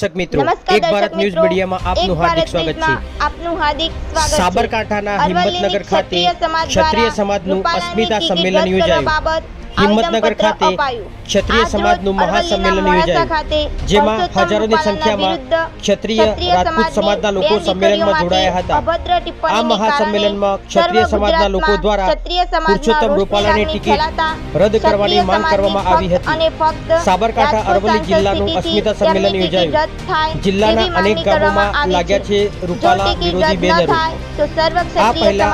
દર્શક મિત્રો એક ભારત ન્યૂઝ મીડિયામાં આપનું હાર્દિક સ્વાગત છે. આપનું હાર્દિક સ્વાગત છે. સાબરકાંઠાના હિંમતનગર ખાતે ક્ષત્રિય સમાજ ક્ષત્રિય સમાજનું અસ્મિતા સંમેલન યોજાયું. હિંમતનગર ખાતે ક્ષત્રિય સમાજનું મહાસંમેલન યોજાયું. જેમાં હજારોની સંખ્યામાં ક્ષત્રિય રાજપૂત સમાજના લોકો સંમેલનમાં જોડાયા હતા આ મહાસંમેલનમાં ક્ષત્રિય સમાજના લોકો દ્વારા પુરુષોત્તમ રૂપાલાની ટિકિટ રદ કરવાની માંગ કરવામાં આવી હતી. સાબરકાંઠા અરવલ્લી જિલ્લાનું અસ્મિતા સંમેલન યોજાયું. જિલ્લાના અનેક ગામોમાં લાગ્યા છે રૂપાલા વિરોધી બેનરો. આ પહેલા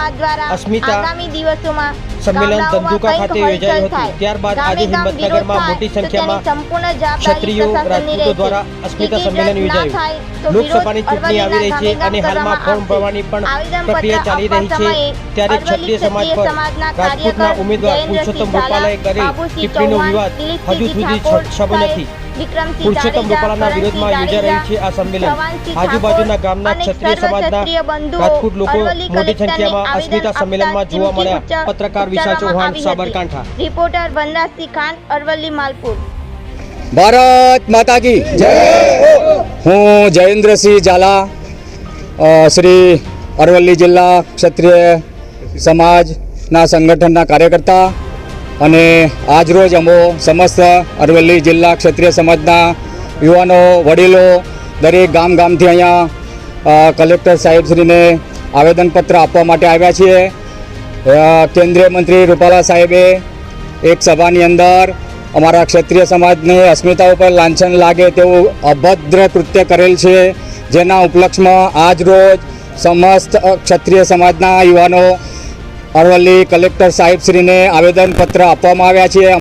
અસ્મિતા આગામી દિવસોમાં સંમેલન ધંધુકા ખાતે યોજાયું હતું. ત્યારબાદ આજે હિંમતનગરમાં મોટી સંખ્યામાં ક્ષત્રિયો રાજપૂતો દ્વારા અસ્મિતા સંમેલન યોજાયું. લોકસભાની ચૂંટણી આવી રહી છે અને હાલમાં ફોર્મ ભરવાની પણ પ્રક્રિયા ચાલી રહી છે ત્યારે ક્ષત્રિય સમાજ પર રાજપૂતના ઉમેદવાર પુરુષોત્તમ રૂપાલાએ કરેલ ટિપ્પણીનો વિવાદ હજુ સુધી છબો નથી પુરુષોત્તમ જાડેજા, રૂપાલાના વિરોધમાં કરણસિંહ યોજાઈ રહ્યું છે આ જાડેજા, સંમેલન. ચૌહાણસિંહ આજુબાજુના ઠાકોર ગામના અને ક્ષત્રિય સર્વ સમાજના ક્ષત્રિય બંધુઓ રાજપૂત લોકો અરવલ્લી મોટી કલેક્ટરને સંખ્યામાં આવેદન અસ્મિતા આપતા સંમેલનમાં જોવા ચીમકી મળ્યા. ઉચ્ચાર- પત્રકાર વિશાલ ઉચ્ચારવામાં ચૌહાણ આવી હતી. સાબરકાંઠા. રિપોર્ટર વનરાજસિંહ ખાન અરવલ્લી માલપુર. ભારત માતા કી હું જયેન્દ્રસિંહ ઝાલા અ, શ્રી અરવલ્લી જિલ્લા ક્ષત્રિય સમાજના સંગઠનના કાર્યકર્તા અને આજરોજ અમો સમસ્ત અરવલ્લી જિલ્લા ક્ષત્રિય સમાજના યુવાનો, વડીલો દરેક ગામ ગામથી અહીંયા કલેક્ટર સાહેબશ્રીને આવેદનપત્ર આપવા માટે આવ્યા છીએ. કેન્દ્રીય મંત્રી રૂપાલા સાહેબે એક સભાની અંદર અમારા ક્ષત્રિય સમાજને અસ્મિતા ઉપર લાંછન લાગે તેવું અભદ્ર કૃત્ય કરેલ છે. જેના ઉપલક્ષમાં આજ રોજ સમસ્ત ક્ષત્રિય સમાજના યુવાનો અરવલ્લી કલેક્ટર સાહેબશ્રીને આવેદનપત્ર આપવામાં આવ્યા છે.